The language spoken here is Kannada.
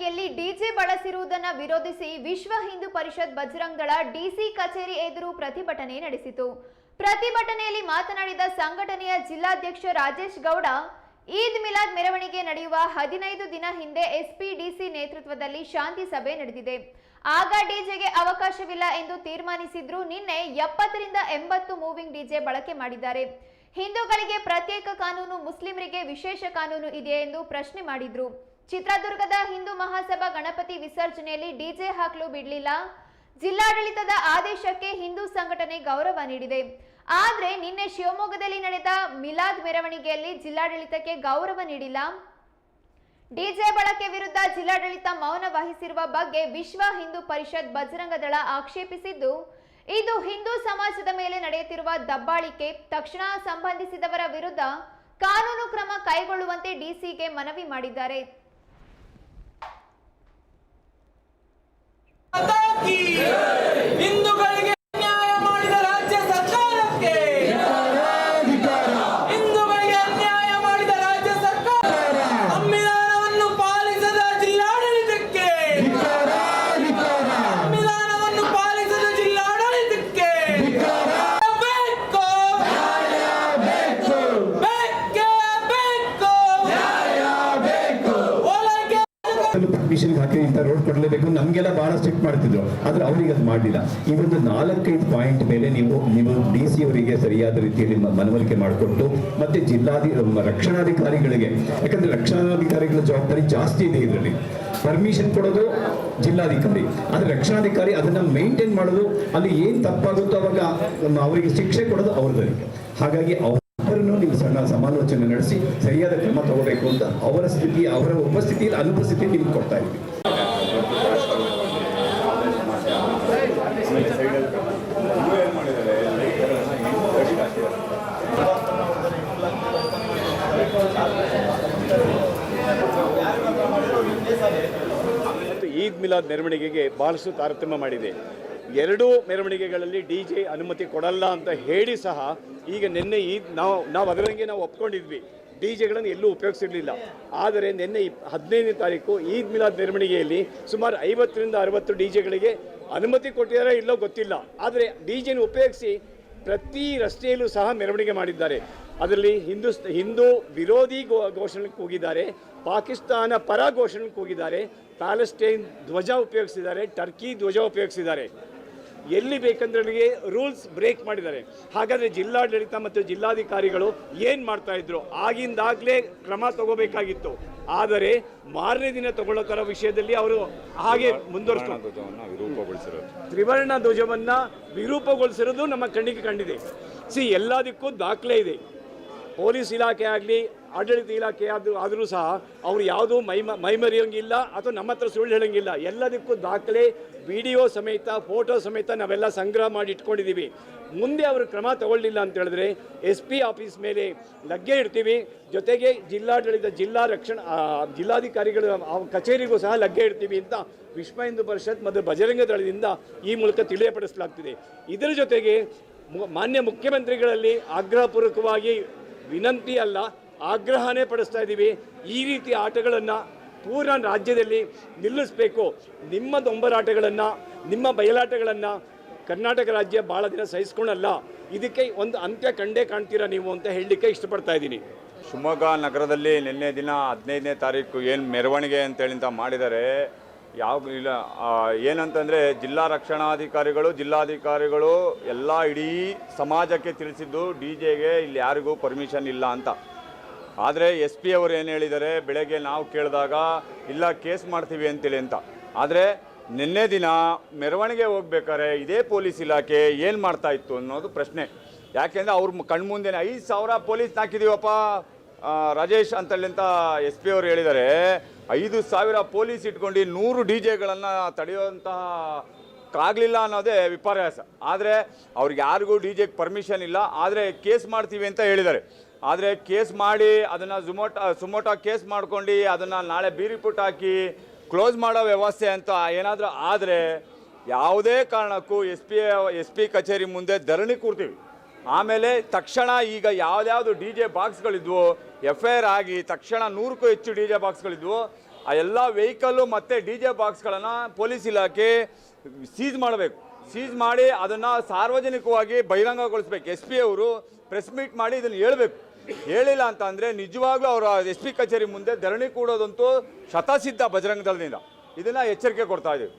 ಮೆರವಣಿಗೆಯಲ್ಲಿ ಡಿಜೆ ಬಳಸಿರುವುದನ್ನ ವಿರೋಧಿಸಿ ವಿಶ್ವ ಹಿಂದೂ ಪರಿಷತ್ ಬಜರಂಗ್ ದಳ ಡಿಸಿ ಕಚೇರಿ ಎದುರು ಪ್ರತಿಭಟನೆ ನಡೆಸಿತು. ಪ್ರತಿಭಟನೆಯಲ್ಲಿ ಮಾತನಾಡಿದ ಸಂಘಟನೆಯ ಜಿಲ್ಲಾಧ್ಯಕ್ಷ ರಾಜೇಶ್ ಗೌಡ, ಈದ್ ಮಿಲಾದ್ ಮೆರವಣಿಗೆ ನಡೆಯುವ ಹದಿನೈದು ದಿನ ಹಿಂದೆ ಎಸ್ಪಿಡಿಸಿ ನೇತೃತ್ವದಲ್ಲಿ ಶಾಂತಿ ಸಭೆ ನಡೆದಿದೆ. ಆಗ ಡಿಜೆಗೆ ಅವಕಾಶವಿಲ್ಲ ಎಂದು ತೀರ್ಮಾನಿಸಿದ್ರು. ನಿನ್ನೆ ಎಪ್ಪತ್ತರಿಂದ ಎಂಬತ್ತು ಮೂವಿಂಗ್ ಡಿಜೆ ಬಳಕೆ ಮಾಡಿದ್ದಾರೆ. ಹಿಂದೂಗಳಿಗೆ ಪ್ರತ್ಯೇಕ ಕಾನೂನು, ಮುಸ್ಲಿಮರಿಗೆ ವಿಶೇಷ ಕಾನೂನು ಇದೆ ಎಂದು ಪ್ರಶ್ನೆ ಮಾಡಿದ್ರು. ಚಿತ್ರದುರ್ಗದ ಹಿಂದೂ ಮಹಾಸಭಾ ಗಣಪತಿ ವಿಸರ್ಜನೆಯಲ್ಲಿ ಡಿಜೆ ಹಾಕಲು ಬಿಡಲಿಲ್ಲ. ಜಿಲ್ಲಾಡಳಿತದ ಆದೇಶಕ್ಕೆ ಹಿಂದೂ ಸಂಘಟನೆ ಗೌರವ ನೀಡಿದೆ. ಆದ್ರೆ ನಿನ್ನೆ ಶಿವಮೊಗ್ಗದಲ್ಲಿ ನಡೆದ ಮಿಲಾದ್ ಮೆರವಣಿಗೆಯಲ್ಲಿ ಜಿಲ್ಲಾಡಳಿತಕ್ಕೆ ಗೌರವ ನೀಡಿಲ್ಲ. ಡಿಜೆ ಬಳಕೆ ವಿರುದ್ಧ ಜಿಲ್ಲಾಡಳಿತ ಮೌನ ವಹಿಸಿರುವ ಬಗ್ಗೆ ವಿಶ್ವ ಹಿಂದೂ ಪರಿಷತ್ ಬಜರಂಗ ದಳ ಆಕ್ಷೇಪಿಸಿದ್ದು, ಇದು ಹಿಂದೂ ಸಮಾಜದ ಮೇಲೆ ನಡೆಯುತ್ತಿರುವ ದಬ್ಬಾಳಿಕೆ, ತಕ್ಷಣ ಸಂಬಂಧಿಸಿದವರ ವಿರುದ್ಧ ಕಾನೂನು ಕ್ರಮ ಕೈಗೊಳ್ಳುವಂತೆ ಡಿಸಿಗೆ ಮನವಿ ಮಾಡಿದ್ದಾರೆ. ಪರ್ಮಿಷನ್ ಹಾಕಿ ಇಂಥ ರೋಡ್ ಕೊಡಲೇಬೇಕು. ನಮಗೆಲ್ಲ ಬಹಳ ಸ್ಟ್ರಿಕ್ಟ್ ಮಾಡ್ತಿದ್ರು. ಆದ್ರೆ ಅವ್ರಿಗೆ ಅದು ಮಾಡಲಿಲ್ಲ. ಈ ಒಂದು ನಾಲ್ಕೈದು ಪಾಯಿಂಟ್ ಮೇಲೆ ನೀವು ನೀವು ಡಿ ಸಿ ಅವರಿಗೆ ಸರಿಯಾದ ರೀತಿಯಲ್ಲಿ ಮನವರಿಕೆ ಮಾಡಿಕೊಟ್ಟು, ಮತ್ತೆ ಜಿಲ್ಲಾಧಿ ರಕ್ಷಣಾಧಿಕಾರಿಗಳಿಗೆ, ಯಾಕಂದ್ರೆ ರಕ್ಷಣಾಧಿಕಾರಿಗಳ ಜವಾಬ್ದಾರಿ ಜಾಸ್ತಿ ಇದೆ ಇದರಲ್ಲಿ. ಪರ್ಮಿಷನ್ ಕೊಡೋದು ಜಿಲ್ಲಾಧಿಕಾರಿ. ಆದರೆ ರಕ್ಷಣಾಧಿಕಾರಿ ಅದನ್ನ ಮೇಂಟೈನ್ ಮಾಡೋದು, ಅಲ್ಲಿ ಏನ್ ತಪ್ಪಾಗುತ್ತೋ ಅವಾಗ ಅವರಿಗೆ ಶಿಕ್ಷೆ ಕೊಡೋದು ಅವ್ರದ್ದು. ಹಾಗಾಗಿ ಅವರನ್ನು ನೀವು ಸಣ್ಣ ಸಮಾಲೋಚನೆ ನಡೆಸಿ ಸರಿಯಾದ ಕ್ರಮ ತಗೋಬೇಕು ಅಂತ ಅವರ ಸ್ಥಿತಿ, ಅವರ ಉಪಸ್ಥಿತಿಯಲ್ಲಿ ಅನುಪಸ್ಥಿತಿ ನಿಮ್ಗೆ ಕೊಡ್ತಾ ಇದ್ದೀವಿ. ಈದ್ ಮಿಲಾದ್ ಮೆರವಣಿಗೆಗೆ ಬಹಳಷ್ಟು ತಾರತಮ್ಯ ಮಾಡಿದೆ. ಎರಡೂ ಮೆರವಣಿಗೆಗಳಲ್ಲಿ ಡಿ ಜೆ ಅನುಮತಿ ಕೊಡಲ್ಲ ಅಂತ ಹೇಳಿ ಸಹ ಈಗ ನಿನ್ನೆ ಈ ನಾವು ನಾವು ಅದರಂಗೆ ನಾವು ಒಪ್ಕೊಂಡಿದ್ವಿ. ಡಿ ಜೆಗಳನ್ನು ಎಲ್ಲೂ ಉಪಯೋಗಿಸಿರಲಿಲ್ಲ. ಆದರೆ ನಿನ್ನೆ ಹದಿನೈದನೇ ತಾರೀಕು ಈದ್ ಮಿಲಾದ್ ಮೆರವಣಿಗೆಯಲ್ಲಿ ಸುಮಾರು ಐವತ್ತರಿಂದ ಅರವತ್ತು ಡಿ ಜೆಗಳಿಗೆ ಅನುಮತಿ ಕೊಟ್ಟಿದ್ದಾರೆ ಇಲ್ಲೋ ಗೊತ್ತಿಲ್ಲ. ಆದರೆ ಡಿ ಜೆನ ಉಪಯೋಗಿಸಿ ಪ್ರತಿ ರಸ್ತೆಯಲ್ಲೂ ಸಹ ಮೆರವಣಿಗೆ ಮಾಡಿದ್ದಾರೆ. ಅದರಲ್ಲಿ ಹಿಂದೂ ಹಿಂದೂ ವಿರೋಧಿ ಗೋ ಘೋಷಣೆ ಕೂಗಿದ್ದಾರೆ. ಪಾಕಿಸ್ತಾನ ಪರ ಘೋಷಣೆ ಕೂಗಿದ್ದಾರೆ. ಪ್ಯಾಲೆಸ್ಟೈನ್ ಧ್ವಜ ಉಪಯೋಗಿಸಿದ್ದಾರೆ. ಟರ್ಕಿ ಧ್ವಜ ಉಪಯೋಗಿಸಿದ್ದಾರೆ. ಎಲ್ಲಿ ಬೇಕಂದ್ರೆ ರೂಲ್ಸ್ ಬ್ರೇಕ್ ಮಾಡಿದ್ದಾರೆ. ಹಾಗಾದರೆ ಜಿಲ್ಲಾಡಳಿತ ಮತ್ತು ಜಿಲ್ಲಾಧಿಕಾರಿಗಳು ಏನು ಮಾಡ್ತಾ ಇದ್ರು? ಆಗಿಂದಾಗಲೇ ಕ್ರಮ ತಗೋಬೇಕಾಗಿತ್ತು. ಆದರೆ ಮಾರನೇ ದಿನ ತಗೊಳ್ಳೋ ಥರ ವಿಷಯದಲ್ಲಿ ಅವರು ಹಾಗೆ ಮುಂದುವರಿಸ್ಕೊಂಡು ತ್ರಿವರ್ಣ ಧ್ವಜವನ್ನು ವಿರೂಪಗೊಳಿಸಿರೋದು ನಮ್ಮ ಕಣ್ಣಿಗೆ ಕಂಡಿದೆ. ಸಿ ಎಲ್ಲದಕ್ಕೂ ದಾಖಲೆ ಇದೆ. ಪೊಲೀಸ್ ಇಲಾಖೆ ಆಗಲಿ ಆಡಳಿತ ಇಲಾಖೆ ಆದರೂ ಆದರೂ ಸಹ ಅವರು ಯಾವುದೂ ಮೈ ಮೈ ಮರೆಯೋಂಗಿಲ್ಲ ಅಥವಾ ನಮ್ಮ ಹತ್ರ ಸುಳ್ಳು ಹೇಳೋಂಗಿಲ್ಲ. ಎಲ್ಲದಕ್ಕೂ ದಾಖಲೆ, ವಿಡಿಯೋ ಸಮೇತ, ಫೋಟೋ ಸಮೇತ ನಾವೆಲ್ಲ ಸಂಗ್ರಹ ಮಾಡಿ ಇಟ್ಕೊಂಡಿದ್ದೀವಿ. ಮುಂದೆ ಅವರು ಕ್ರಮ ತಗೊಳ್ಳಿಲ್ಲ ಅಂತ ಹೇಳಿದ್ರೆ ಎಸ್ ಪಿ ಆಫೀಸ್ ಮೇಲೆ ಲಗ್ಗೆ ಇಡ್ತೀವಿ. ಜೊತೆಗೆ ಜಿಲ್ಲಾಡಳಿತ, ಜಿಲ್ಲಾ ರಕ್ಷಣ ಜಿಲ್ಲಾಧಿಕಾರಿಗಳ ಕಚೇರಿಗೂ ಸಹ ಲಗ್ಗೆ ಇಡ್ತೀವಿ ಅಂತ ವಿಶ್ವ ಹಿಂದೂ ಪರಿಷತ್ ಮತ್ತು ಬಜರಂಗ ದಳದಿಂದ ಈ ಮೂಲಕ ತಿಳಿಯಪಡಿಸಲಾಗ್ತಿದೆ. ಇದರ ಜೊತೆಗೆ ಮಾನ್ಯ ಮುಖ್ಯಮಂತ್ರಿಗಳಲ್ಲಿ ಆಗ್ರಹಪೂರ್ವಕವಾಗಿ ವಿನಂತಿ ಅಲ್ಲ ಆಗ್ರಹನೇ ಪಡಿಸ್ತಾ ಇದ್ದೀವಿ ಈ ರೀತಿ ಆಟಗಳನ್ನು ಪೂರ್ಣ ರಾಜ್ಯದಲ್ಲಿ ನಿಲ್ಲಿಸಬೇಕು. ನಿಮ್ಮ ದೊಂಬರಾಟಗಳನ್ನು ನಿಮ್ಮ ಬಯಲಾಟಗಳನ್ನು ಕರ್ನಾಟಕ ರಾಜ್ಯ ಭಾಳ ದಿನ ಸಹಿಸ್ಕೊಳಲ್ಲ. ಇದಕ್ಕೆ ಒಂದು ಅಂತ್ಯ ಕಂಡೇ ಕಾಣ್ತೀರಾ ನೀವು ಅಂತ ಹೇಳಲಿಕ್ಕೆ ಇಷ್ಟಪಡ್ತಾ ಇದ್ದೀನಿ. ಶಿವಮೊಗ್ಗ ನಗರದಲ್ಲಿ ನಿನ್ನೆ ದಿನ ಹದಿನೈದನೇ ತಾರೀಕು ಏನು ಮೆರವಣಿಗೆ ಅಂತೇಳಿ ಅಂತ ಮಾಡಿದ್ದಾರೆ ಯಾವ ಇಲ್ಲ ಏನಂತಂದರೆ ಜಿಲ್ಲಾ ರಕ್ಷಣಾಧಿಕಾರಿಗಳು, ಜಿಲ್ಲಾಧಿಕಾರಿಗಳು ಎಲ್ಲ ಇಡೀ ಸಮಾಜಕ್ಕೆ ತಿಳಿಸಿದ್ದು, ಡಿ ಜೆಗೆ ಇಲ್ಲಿ ಯಾರಿಗೂ ಪರ್ಮಿಷನ್ ಇಲ್ಲ ಅಂತ. ಆದರೆ ಎಸ್ ಪಿ ಅವರು ಏನು ಹೇಳಿದ್ದಾರೆ? ಬೆಳಗ್ಗೆ ನಾವು ಕೇಳಿದಾಗ, ಇಲ್ಲ, ಕೇಸ್ ಮಾಡ್ತೀವಿ ಅಂತೇಳಿ ಅಂತ. ಆದರೆ ನಿನ್ನೆ ದಿನ ಮೆರವಣಿಗೆ ಹೋಗ್ಬೇಕಾದ್ರೆ ಇದೇ ಪೊಲೀಸ್ ಇಲಾಖೆ ಏನು ಮಾಡ್ತಾ ಇತ್ತು ಅನ್ನೋದು ಪ್ರಶ್ನೆ. ಯಾಕೆಂದರೆ ಅವ್ರ ಕಣ್ಮುಂದೆ ಐದು ಸಾವಿರ ಪೊಲೀಸ್ ಹಾಕಿದೀವಪ್ಪ ರಾಜೇಶ್ ಅಂತ ಎಸ್ ಪಿ ಅವರು ಹೇಳಿದ್ದಾರೆ. ಐದು ಸಾವಿರ ಪೊಲೀಸ್ ಇಟ್ಕೊಂಡು ನೂರು ಡಿ ಜೆಗಳನ್ನು ತಡೆಯುವಂತಹ ಆಗಲಿಲ್ಲ ಅನ್ನೋದೇ ವಿಪರ್ಯಾಸ. ಆದರೆ ಅವ್ರಿಗೆ ಯಾರಿಗೂ ಡಿ ಜೆಗೆ ಪರ್ಮಿಷನ್ ಇಲ್ಲ. ಆದರೆ ಕೇಸ್ ಮಾಡ್ತೀವಿ ಅಂತ ಹೇಳಿದ್ದಾರೆ. ಆದರೆ ಕೇಸ್ ಮಾಡಿ ಅದನ್ನು ಜುಮೋಟೋ ಸುಮೋಟೋ ಕೇಸ್ ಮಾಡ್ಕೊಂಡು ಅದನ್ನು ನಾಳೆ ಬೀರಿಪುಟ್ ಹಾಕಿ ಕ್ಲೋಸ್ ಮಾಡೋ ವ್ಯವಸ್ಥೆ ಅಂತ ಏನಾದರೂ ಆದರೆ ಯಾವುದೇ ಕಾರಣಕ್ಕೂ ಎಸ್ ಪಿ ಎಸ್ ಪಿ ಕಚೇರಿ ಮುಂದೆ ಧರಣಿ ಕೂರ್ತೀವಿ. ಆಮೇಲೆ ತಕ್ಷಣ ಈಗ ಯಾವುದ್ಯಾವುದು ಡಿ ಜೆ ಬಾಕ್ಸ್ಗಳಿದ್ವು ಎಫ್ ಐ ಆರ್ ಆಗಿ ತಕ್ಷಣ ನೂರಕ್ಕೂ ಹೆಚ್ಚು ಡಿ ಜೆ ಬಾಕ್ಸ್ಗಳಿದ್ವು, ಆ ಎಲ್ಲ ವೆಹಿಕಲ್ಲು ಮತ್ತು ಡಿ ಜೆ ಬಾಕ್ಸ್ಗಳನ್ನು ಪೊಲೀಸ್ ಇಲಾಖೆ ಸೀಜ್ ಮಾಡಬೇಕು. ಸೀಜ್ ಮಾಡಿ ಅದನ್ನು ಸಾರ್ವಜನಿಕವಾಗಿ ಬಹಿರಂಗಗೊಳಿಸ್ಬೇಕು. ಎಸ್ ಪಿ ಅವರು ಪ್ರೆಸ್ ಮೀಟ್ ಮಾಡಿ ಇದನ್ನು ಹೇಳಬೇಕು. ಹೇಳಿಲ್ಲ ಅಂತ ಅಂದರೆ ನಿಜವಾಗ್ಲೂ ಅವರ ಎಸ್ ಪಿ ಕಚೇರಿ ಮುಂದೆ ಧರಣಿ ಕೂಡೋದಂತೂ ಶತಸಿದ್ಧ ಬಜರಂಗದಲ್ಲಿ ಇದನ್ನ ಇದನ್ನು ಎಚ್ಚರಿಕೆ ಕೊಡ್ತಾ ಇದ್ದೀವಿ.